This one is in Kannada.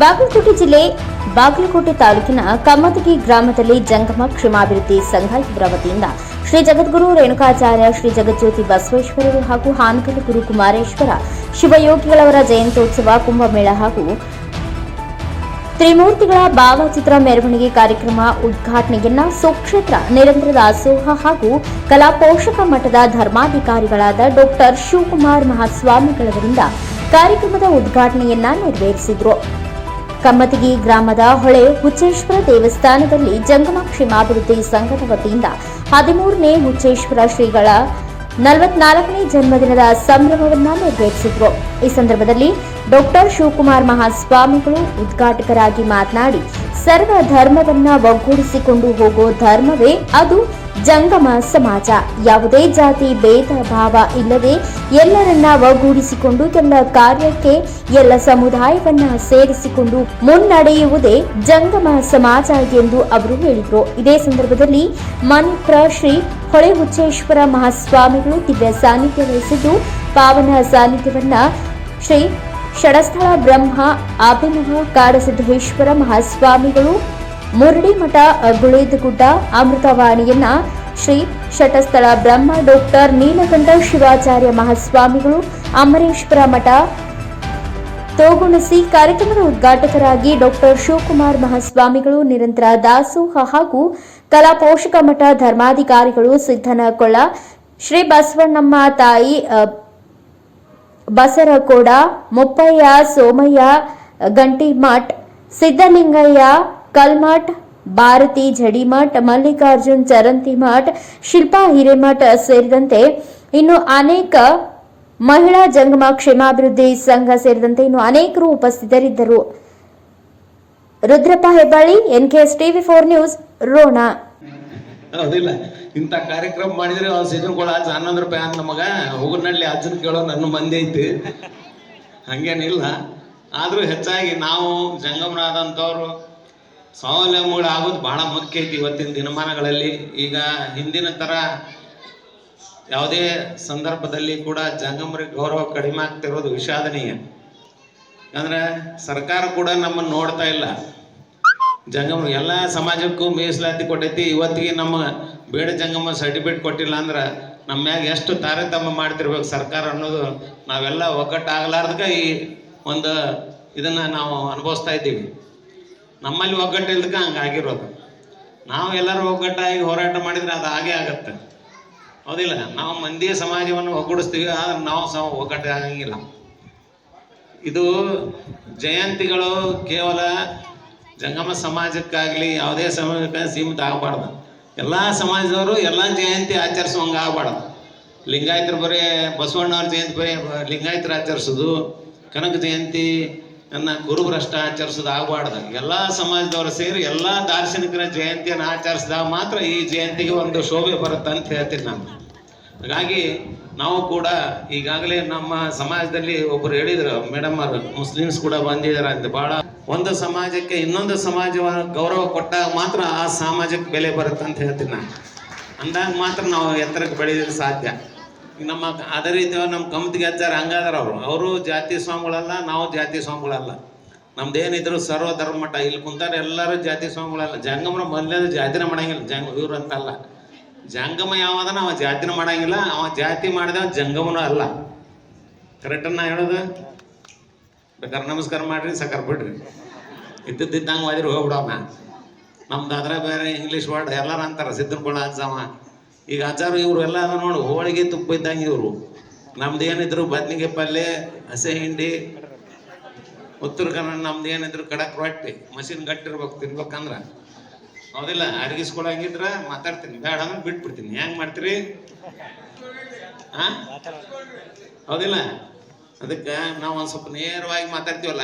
ಬಾಗಲಕೋಟೆ ಜಿಲ್ಲೆ ಬಾಗಲಕೋಟೆ ತಾಲೂಕಿನ ಕಮ್ಮತಗಿ ಗ್ರಾಮದಲ್ಲಿ ಜಂಗಮ ಕ್ಷೇಮಾಭಿವೃದ್ಧಿ ಸಂಘ ಇವರ ವತಿಯಿಂದ ಶ್ರೀ ಜಗದ್ಗುರು ರೇಣುಕಾಚಾರ್ಯ ಶ್ರೀ ಜಗಜ್ಯೋತಿ ಬಸವೇಶ್ವರರು ಹಾಗೂ ಹಾನಗಲ್ ಗುರು ಕುಮಾರೇಶ್ವರ ಶಿವಯೋಗಿಗಳವರ ಜಯಂತ್ಯೋತ್ಸವ ಕುಂಭಮೇಳ ಹಾಗೂ ತ್ರಿಮೂರ್ತಿಗಳ ಭಾವಚಿತ್ರ ಮೆರವಣಿಗೆ ಕಾರ್ಯಕ್ರಮ ಉದ್ಘಾಟನೆಯನ್ನ ಸುಕ್ಷೇತ್ರ ನಿರಂತರ ದಾಸೋಹ ಹಾಗೂ ಕಲಾ ಪೋಷಕ ಮಠದ ಧರ್ಮಾಧಿಕಾರಿಗಳಾದ ಡಾಕ್ಟರ್ ಶಿವಕುಮಾರ್ ಮಹಾಸ್ವಾಮಿಗಳವರಿಂದ ಕಾರ್ಯಕ್ರಮದ ಉದ್ಘಾಟನೆಯನ್ನ ನೆರವೇರಿಸಿದರು. ಕಮ್ಮತಿಗಿ ಗ್ರಾಮದ ಹೊಳೆ ಹುಚ್ಚೇಶ್ವರ ದೇವಸ್ಥಾನದಲ್ಲಿ ಜಂಗಮ ಕ್ಷೇಮಾಭಿವೃದ್ಧಿ ಸಂಘದ ವತಿಯಿಂದ ಹದಿಮೂರನೇ ಹುಚ್ಚೇಶ್ವರ ಶ್ರೀಗಳ ನಲವತ್ನಾಲ್ಕನೇ ಜನ್ಮದಿನದ ಸಂಭ್ರಮವನ್ನ ನೆರವೇರಿಸಿದ್ರು. ಈ ಸಂದರ್ಭದಲ್ಲಿ ಡಾಕ್ಟರ್ ಶಿವಕುಮಾರ್ ಮಹಾಸ್ವಾಮಿಗಳು ಉದ್ಘಾಟಕರಾಗಿ ಮಾತನಾಡಿ, ಸರ್ವ ಧರ್ಮವನ್ನ ಒಗ್ಗೂಡಿಸಿಕೊಂಡು ಹೋಗೋ ಧರ್ಮವೇ ಅದು ಜಂಗಮ ಸಮಾಜ. ಯಾವುದೇ ಜಾತಿ, ಭೇದ, ಭಾವ ಇಲ್ಲದೆ ಎಲ್ಲರನ್ನ ಒಗ್ಗೂಡಿಸಿಕೊಂಡು ತನ್ನ ಕಾರ್ಯಕ್ಕೆ ಎಲ್ಲ ಸಮುದಾಯವನ್ನ ಸೇರಿಸಿಕೊಂಡು ಮುನ್ನಡೆಯುವುದೇ ಜಂಗಮ ಸಮಾಜ ಎಂದು ಅವರು ಹೇಳಿದರು. ಇದೇ ಸಂದರ್ಭದಲ್ಲಿ ಮಣಿಪ್ರ ಶ್ರೀ ಹೊಳೆ ಹುಚ್ಚೇಶ್ವರ ಮಹಾಸ್ವಾಮಿಗಳು ದಿವ್ಯ ಸಾನ್ನಿಧ್ಯ ವಹಿಸಿದ್ದು, ಪಾವನ ಸಾನ್ನಿಧ್ಯವನ್ನ ಶ್ರೀ ಷಡಸ್ಥಳ ಬ್ರಹ್ಮ ಅಭಿನವ ಕಾಡಸಿದ್ದೇಶ್ವರ ಮಹಾಸ್ವಾಮಿಗಳು ಮುರಳಿಮಠ ಗುಳೇದಗುಡ್ಡ, ಅಮೃತವಾಣಿಯನ್ನ ಶ್ರೀ ಶಟಸ್ಥಳ ಬ್ರಹ್ಮ ಡಾಕ್ಟರ್ ನೀಲಕಂಠ ಶಿವಾಚಾರ್ಯ ಮಹಾಸ್ವಾಮಿಗಳು, ಅಮರೇಶ್ವರ ಮಠ. ತೋಗುಣಸಿ ಕಾರ್ಯಕ್ರಮದ ಉದ್ಘಾಟಕರಾಗಿ ಡಾಕ್ಟರ್ ಶಿವಕುಮಾರ್ ಮಹಾಸ್ವಾಮಿಗಳು, ನಿರಂತರ ದಾಸೋಹ ಹಾಗೂ ಕಲಾ ಪೋಷಕ ಮಠ ಧರ್ಮಾಧಿಕಾರಿಗಳು ಸಿದ್ದನಕೊಳ್ಳ ಶ್ರೀ ಬಸವಣ್ಣಮ್ಮ ತಾಯಿ ಬಸರಕೋಡ, ಮುಪ್ಪಯ್ಯ, ಸೋಮಯ್ಯ, ಗಂಟಿಮಠ್ ಸಿದ್ದಲಿಂಗಯ್ಯ ಕಲ್ಮಠ್ ಭಾರತಿ ಜಡಿಮಠ್ ಮಲ್ಲಿಕಾರ್ಜುನ್ ಚರಂತಿಮಠ್ ಶಿಲ್ಪಾ ಹಿರೇಮಠ ಸೇರಿದಂತೆ ಇನ್ನು ಅನೇಕ ಮಹಿಳಾ ಜಂಗಮ ಕ್ಷೇಮಾಭಿವೃದ್ಧಿ ಸಂಘ ಸೇರಿದಂತೆ ಇನ್ನು ಅನೇಕರು ಉಪಸ್ಥಿತರಿದ್ದರು. Rudrappa Hebbali S TV four news, Ron. ಹೌದಿಲ್ಲ. ಇಂಥ ಕಾರ್ಯಕ್ರಮ ಮಾಡಿದ್ರೆ ಅವ್ನು ಸಿದ್ದನಕೊಳ ಅಜ್ಜ ಹನ್ನೊಂದು ರೂಪಾಯಿ ಅಂತ ನಮಗ. ಹೋಗನಳ್ಳಿ ಅಜ್ಜನ ಕೇಳೋ ನನ್ನ ಮಂದಿ ಐತಿ. ಹಂಗೇನಿಲ್ಲ. ಆದ್ರೂ ಹೆಚ್ಚಾಗಿ ನಾವು ಜಂಗಮರಾದಂಥವ್ರು ಸ್ವಾವಲಂಬಿಗಳು ಆಗೋದು ಬಹಳ ಮುಖ್ಯ ಐತಿ ಇವತ್ತಿನ ದಿನಮಾನಗಳಲ್ಲಿ. ಈಗ ಹಿಂದಿನ ತರ ಯಾವುದೇ ಸಂದರ್ಭದಲ್ಲಿ ಕೂಡ ಜಂಗಮರಿಗೆ ಗೌರವ ಕಡಿಮೆ ಆಗ್ತಿರೋದು ವಿಷಾದನೀಯ. ಅಂದ್ರೆ ಸರ್ಕಾರ ಕೂಡ ನಮ್ಮನ್ನ ನೋಡ್ತಾ ಇಲ್ಲ. ಜಂಗಮ ಎಲ್ಲ ಸಮಾಜಕ್ಕೂ ಮೀಸಲಾತಿ ಕೊಟ್ಟೈತಿ. ಇವತ್ತಿಗೆ ನಮ್ಮ ಬೇಡ ಜಂಗಮ ಸರ್ಟಿಫಿಕೇಟ್ ಕೊಟ್ಟಿಲ್ಲ ಅಂದ್ರೆ ನಮ್ಮ ಮ್ಯಾಗ ಎಷ್ಟು ತಾರತಮ್ಯ ಮಾಡ್ತಿರ್ಬೇಕು ಸರ್ಕಾರ ಅನ್ನೋದು ನಾವೆಲ್ಲ ಒಗ್ಗಟ್ಟಾಗಲಾರ್ದಕ್ಕೆ ಈ ಒಂದು ಇದನ್ನ ನಾವು ಅನುಭವಿಸ್ತಾ ಇದ್ದೀವಿ. ನಮ್ಮಲ್ಲಿ ಒಗ್ಗಟ್ಟು ಇಲ್ದಕ್ಕೆ ಹಂಗೆ ಆಗಿರೋದು. ನಾವು ಎಲ್ಲರೂ ಒಗ್ಗಟ್ಟಾಗಿ ಹೋರಾಟ ಮಾಡಿದರೆ ಅದು ಹಾಗೆ ಆಗತ್ತೆ. ಹೌದಿಲ್ಲ? ನಾವು ಮಂದಿಯ ಸಮಾಜವನ್ನು ಒಗ್ಗೂಡಿಸ್ತೀವಿ, ಆದ್ರೆ ನಾವು ಸಹ ಒಗ್ಗಟ್ಟು ಆಗಂಗಿಲ್ಲ. ಇದು ಜಯಂತಿಗಳು ಕೇವಲ ಜಂಗಮ ಸಮಾಜಕ್ಕಾಗಲಿ, ಯಾವುದೇ ಸಮಾಜಕ್ಕೆ ಸೀಮಿತ ಆಗಬಾರ್ದು. ಎಲ್ಲ ಸಮಾಜದವರು ಎಲ್ಲ ಜಯಂತಿ ಆಚರಿಸುವಂಗ ಆಗಬಾರ್ದು. ಲಿಂಗಾಯತರು ಬರೀ ಬಸವಣ್ಣವ್ರ ಜಯಂತಿ ಬರೀ ಲಿಂಗಾಯತರು ಆಚರಿಸೋದು, ಕನಕ ಜಯಂತಿ ಅನ್ನ ಗುರುಭ್ರಷ್ಟ ಆಚರಿಸೋದು ಆಗಬಾರ್ದು. ಎಲ್ಲ ಸಮಾಜದವರು ಸೇರಿ ಎಲ್ಲ ದಾರ್ಶನಿಕರ ಜಯಂತಿಯನ್ನು ಆಚರಿಸಿದಾಗ ಮಾತ್ರ ಈ ಜಯಂತಿಗೆ ಒಂದು ಶೋಭೆ ಬರುತ್ತೆ ಅಂತ ಹೇಳ್ತೀನಿ ನಾನು. ಹಾಗಾಗಿ ನಾವು ಕೂಡ ಈಗಾಗಲೇ ನಮ್ಮ ಸಮಾಜದಲ್ಲಿ ಒಬ್ಬರು ಹೇಳಿದರು ಮೇಡಮ್ ಅವರು, ಮುಸ್ಲಿಮ್ಸ್ ಕೂಡ ಬಂದಿದ್ದಾರೆ ಅಂತ. ಭಾಳ ಒಂದು ಸಮಾಜಕ್ಕೆ ಇನ್ನೊಂದು ಸಮಾಜ ಗೌರವ ಕೊಟ್ಟಾಗ ಮಾತ್ರ ಆ ಸಮಾಜಕ್ಕೆ ಬೆಲೆ ಬರುತ್ತೆ ಅಂತ ಹೇಳ್ತೀನಿ ನಾನು. ಅಂದಾಗ ಮಾತ್ರ ನಾವು ಎತ್ತರಕ್ಕೆ ಬೆಳೆಯೋದು ಸಾಧ್ಯ. ನಮ್ಮ ಅದೇ ರೀತಿ ನಮ್ಮ ಕಮತಿಗೆ ಹಚ್ಚಾರ, ಹಂಗಾದ್ರೆ ಅವರು. ಅವರು ಜಾತಿ ಸ್ವಾಮಿಗಳಲ್ಲ, ನಾವು ಜಾತಿ ಸ್ವಾಮಿಗಳಲ್ಲ. ನಮ್ದೇನಿದ್ರು ಸರ್ವ ಧರ್ಮ ಮಠ ಇಲ್ಲಿ ಕುಂತಾರೆ ಎಲ್ಲರೂ ಜಾತಿ ಸ್ವಾಮಿಗಳಲ್ಲ. ಜಂಗಮರ ಮೊದಲೇ ಜಾತಿನ ಮಾಡಂಗಿಲ್ಲ, ಜಂಗ ಇವ್ರು ಅಂತಲ್ಲ. ಜಂಗಮ ಯಾವದನ ಅವ ಜಾತಿನ ಮಾಡಂಗಿಲ್ಲ, ಅವ ಜಾತಿ ಮಾಡಿದ ಜಂಗಮನೂ ಅಲ್ಲ. ಕರೆಕ್ಟನ್ನ ಹೇಳೋದು? ಬೇಕಾದ್ರೆ ನಮಸ್ಕಾರ ಮಾಡ್ರಿ, ಸಕರ್ ಬಿಡ್ರಿ. ಇದ್ದಿದ್ದಂಗೆ ಹೋದ್ರೆ ಹೋಗ್ಬಿಡೋಣ ನಮ್ದು ಅದ್ರ ಬೇರೆ ಇಂಗ್ಲೀಷ್ ವರ್ಡ್ ಎಲ್ಲಾರು ಅಂತಾರ ಸಿದ್ದನಕೊಳ ಅಜ್ಜವ ಈಗ ಆಚಾರ ಇವರು ಎಲ್ಲ ಅದ ನೋಡು, ಹೋಳಿಗೆ ತುಪ್ಪ ಇದ್ದಂಗೆ ಇವರು. ನಮ್ದು ಏನಿದ್ರು ಬದ್ನಿಗೆ ಪಲ್ಯ ಹಸೆ ಹಿಂಡಿ ಉತ್ತರ ಕನ್ನಡ ನಮ್ದು ಏನಿದ್ರು ಕಡಕ್ ರೊಟ್ಟಿ. ಮಷಿನ್ ಗಟ್ಟಿರ್ಬೇಕು ತಿನ್ಬೇಕಂದ್ರ. ಹೌದಿಲ್ಲ, ಅಡಗಿಸ್ಕೊಳಂಗಿದ್ರ ಮಾತಾಡ್ತೀನಿ. ಬೇಡ ಅಂದ್ರೆ ಬಿಟ್ಬಿಡ್ತೀನಿ. ಹೆಂಗ್ ಮಾಡ್ತೀರಿ? ಹಾ ಹೌದಿಲ್ಲ? ಅದಕ್ಕೆ ನಾವು ಒಂದು ಸ್ವಲ್ಪ ನೇರವಾಗಿ ಮಾತಾಡ್ತೀವಲ್ಲ.